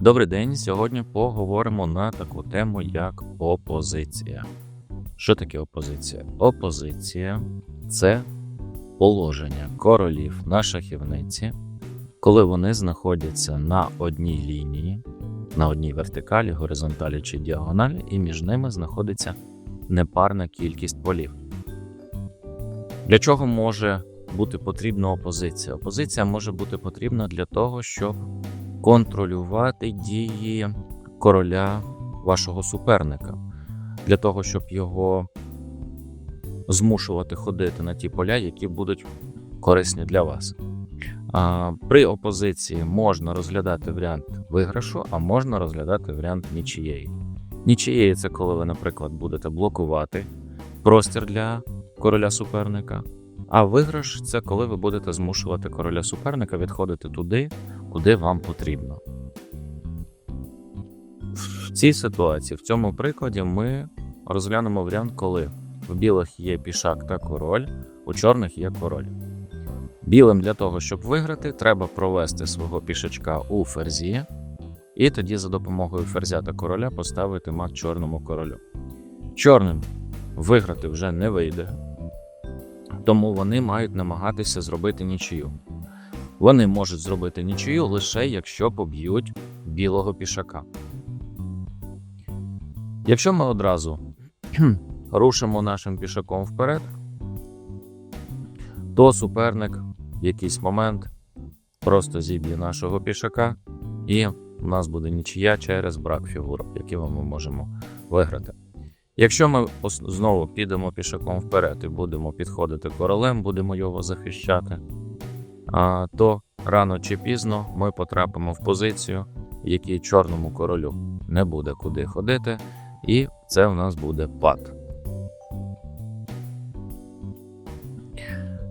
Добрий день. Сьогодні поговоримо на таку тему, як опозиція. Що таке опозиція? Опозиція це положення королів на шахівниці, коли вони знаходяться на одній лінії, на одній вертикалі, горизонталі чи діагоналі, і між ними знаходиться непарна кількість полів. Для чого може бути потрібна опозиція? Опозиція може бути потрібна для того, щоб контролювати дії короля вашого суперника, для того, щоб його змушувати ходити на ті поля, які будуть корисні для вас. При опозиції можна розглядати варіант виграшу, а можна розглядати варіант нічиєї. Нічиєї це коли ви, наприклад, будете блокувати простір для короля суперника. А виграш це коли ви будете змушувати короля суперника відходити туди, куди вам потрібно. В цій ситуації, в цьому прикладі, ми розглянемо варіант, коли в білих є пішак та король, у чорних є король. Білим для того, щоб виграти, треба провести свого пішачка у ферзі, і тоді за допомогою ферзя та короля поставити мат чорному королю. Чорним виграти вже не вийде, тому вони мають намагатися зробити нічию. Вони можуть зробити нічию лише якщо поб'ють білого пішака. Якщо ми одразу рушимо нашим пішаком вперед, то суперник в якийсь момент просто зіб'є нашого пішака, і у нас буде нічия через брак фігурок, які ми можемо виграти. Якщо ми знову підемо пішаком вперед і будемо підходити королем, будемо його захищати, то рано чи пізно ми потрапимо в позицію, в якій чорному королю не буде куди ходити, і це у нас буде пад.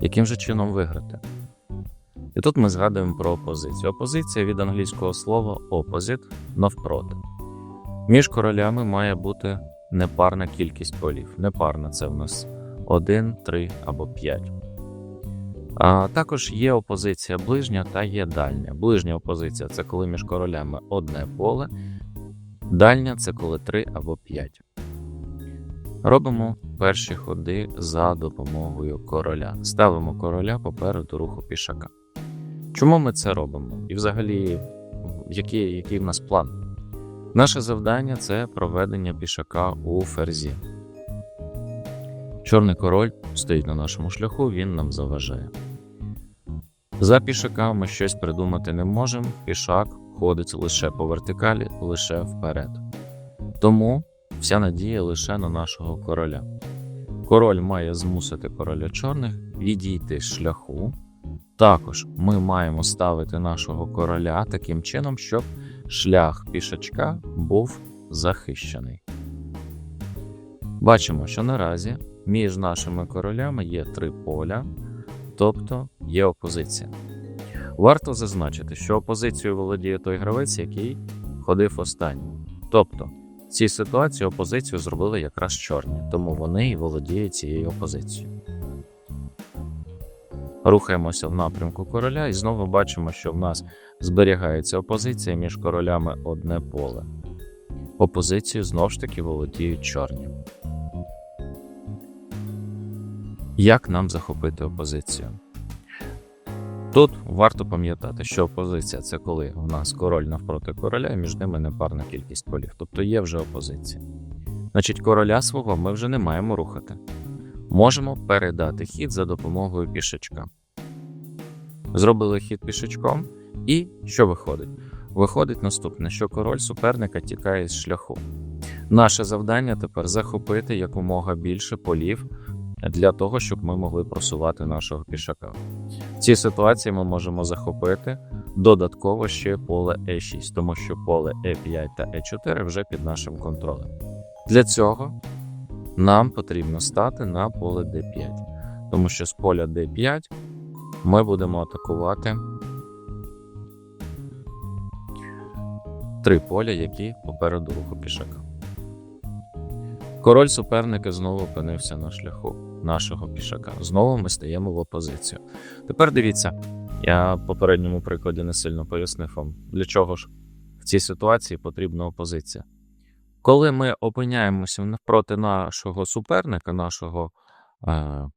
Яким же чином виграти? І тут ми згадуємо про опозицію. Опозиція від англійського слова opposite навпроти. Між королями має бути непарна кількість полів. Непарна це в нас 1, 3 або 5. А також є опозиція ближня та є дальня. Ближня опозиція це коли між королями одне поле, дальня це коли 3 або 5. Робимо перші ходи за допомогою короля. Ставимо короля попереду руху пішака. Чому ми це робимо? І взагалі, який, який в нас план? Наше завдання це проведення пішака у ферзі. Чорний король стоїть на нашому шляху, він нам заважає. За пішака ми щось придумати не можемо. Пішак ходить лише по вертикалі, лише вперед. Тому вся надія лише на нашого короля. Король має змусити короля чорних відійти з шляху. Також ми маємо ставити нашого короля таким чином, щоб шлях пішачка був захищений. Бачимо, що наразі між нашими королями є три поля, тобто є опозиція. Варто зазначити, що опозицією володіє той гравець, який ходив останнім. Тобто, в цій ситуації опозицію зробили якраз чорні, тому вони і володіють цією опозицією. Рухаємося в напрямку короля і знову бачимо, що в нас зберігається опозиція між королями одне поле. Опозицію знову ж таки володіють чорні. Як нам захопити опозицію? Тут варто пам'ятати, що опозиція це коли у нас король навпроти короля, і між ними непарна кількість полів, тобто є вже опозиція. Значить, короля свого ми вже не маємо рухати. Можемо передати хід за допомогою пішачка. Зробили хід пішачком, і що виходить? Виходить наступне, що король суперника тікає з шляху. Наше завдання тепер захопити якомога більше полів для того, щоб ми могли просувати нашого пішака. В цій ситуації ми можемо захопити додатково ще поле E6, тому що поле E5 та E4 вже під нашим контролем. Для цього нам потрібно стати на поле D5, тому що з поля D5 ми будемо атакувати три поля, які попереду руху пішака. Король суперника знову опинився на шляху нашого пішака. Знову ми стаємо в опозицію. Тепер дивіться, я в попередньому прикладі не сильно пояснив вам, для чого ж в цій ситуації потрібна опозиція. Коли ми опиняємося навпроти нашого суперника, нашого е,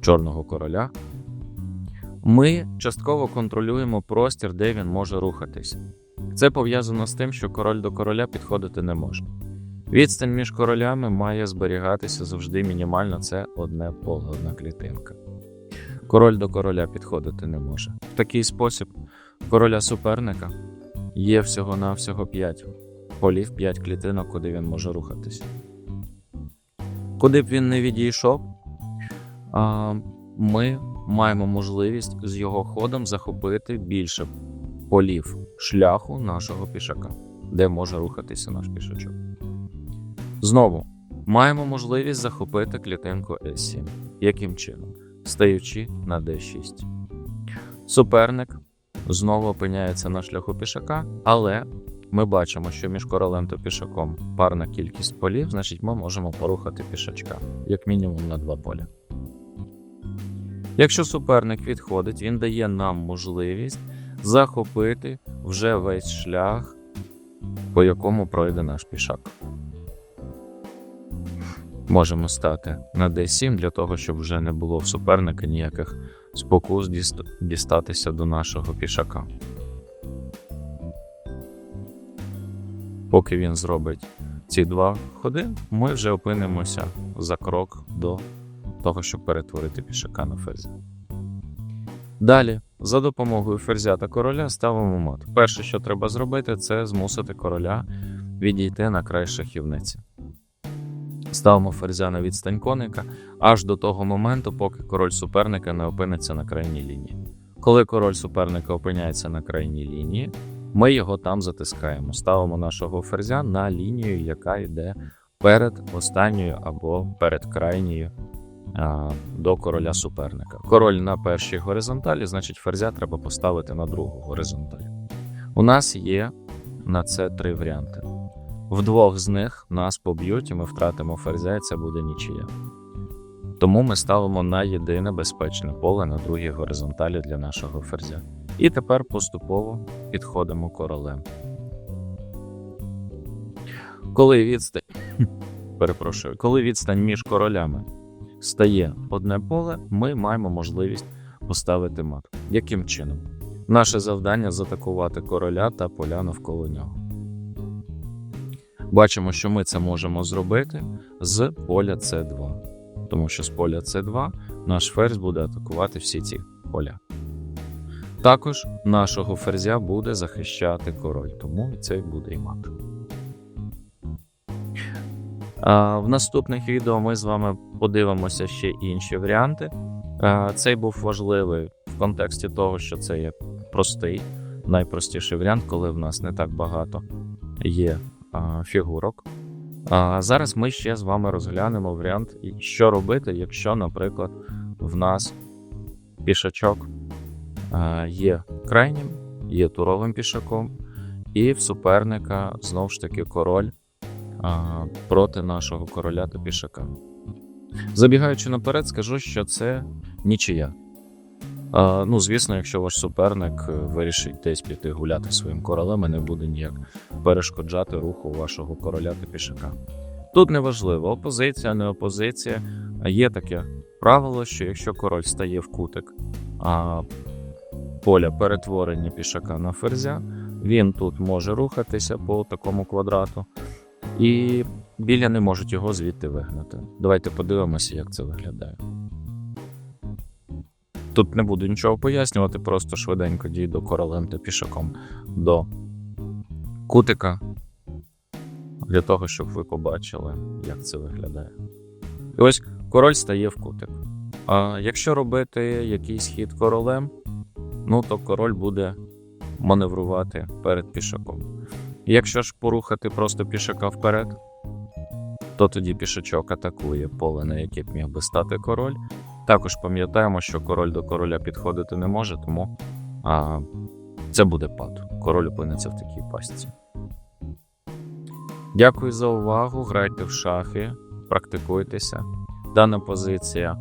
чорного короля, ми частково контролюємо простір, де він може рухатися. Це пов'язано з тим, що король до короля підходити не може. Відстань між королями має зберігатися завжди мінімально, це одне поле, одна клітинка. Король до короля підходити не може. В такий спосіб короля суперника є всього-навсього 5 полів, 5 клітинок, куди він може рухатися. Куди б він не відійшов, ми маємо можливість з його ходом захопити більше полів шляху нашого пішака, де може рухатися наш пішачок. Знову маємо можливість захопити клітинку S7. Яким чином? Стаючи на D6. Суперник знову опиняється на шляху пішака, але ми бачимо, що між королем та пішаком парна кількість полів, значить ми можемо порухати пішачка, як мінімум на два поля. Якщо суперник відходить, він дає нам можливість захопити вже весь шлях, по якому пройде наш пішак. Можемо стати на D7 для того, щоб вже не було в суперника ніяких спокус дістатися до нашого пішака. Поки він зробить ці два ходи, ми вже опинимося за крок до того, щоб перетворити пішака на ферзя. Далі, за допомогою ферзя та короля ставимо мат. Перше, що треба зробити, це змусити короля відійти на край шахівниці. Ставимо ферзя на відстань коника аж до того моменту, поки король суперника не опиниться на крайній лінії. Коли король суперника опиняється на крайній лінії, ми його там затискаємо. Ставимо нашого ферзя на лінію, яка йде перед останньою або перед крайньою а, до короля суперника. Король на першій горизонталі, значить, ферзя треба поставити на другу горизонталь. У нас є на це три варіанти. В двох з них нас поб'ють, і ми втратимо ферзя, і це буде нічия. Тому ми ставимо на єдине безпечне поле на другій горизонталі для нашого ферзя. І тепер поступово підходимо королем. Коли відстань, перепрошую, коли відстань між королями стає одне поле, ми маємо можливість поставити мат. Яким чином? Наше завдання затакувати короля та поля навколо нього. Бачимо, що ми це можемо зробити з поля С2, тому що з поля С2 наш ферзь буде атакувати всі ці поля. Також нашого ферзя буде захищати король, тому і це буде і мат. В наступних відео ми з вами подивимося ще інші варіанти. Цей був важливий в контексті того, що це є простий, найпростіший варіант, коли в нас не так багато є фігурок. Зараз ми ще з вами розглянемо варіант, що робити, якщо, наприклад, в нас пішачок є крайнім, є туровим пішаком, і в суперника знову ж таки король проти нашого короля та пішака. Забігаючи наперед, скажу, що це нічия. Ну, звісно, якщо ваш суперник е, вирішить десь піти гуляти своїм королем і не буде ніяк перешкоджати руху вашого короля та пішака. Тут неважливо, опозиція, не опозиція. Є таке правило, що якщо король стає в кутик а, поля перетворення пішака на ферзя, він тут може рухатися по такому квадрату, і біля не можуть його звідти вигнати. Давайте подивимося, як це виглядає. Тут не буду нічого пояснювати, просто швиденько дійду королем та пішаком до кутика, для того, щоб ви побачили, як це виглядає. І ось король стає в кутик. А якщо робити якийсь хід королем, ну то король буде маневрувати перед пішаком. Якщо ж порухати просто пішака вперед, то тоді пішачок атакує поле, на яке б міг би стати король. Також пам'ятаємо, що король до короля підходити не може, тому а, це буде пад. Король опиниться в такій пастці. Дякую за увагу. Грайте в шахи, практикуйтеся. Дана позиція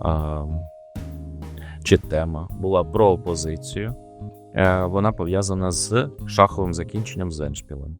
а, чи тема була про опозицію. е, вона пов'язана з шаховим закінченням з еншпілем.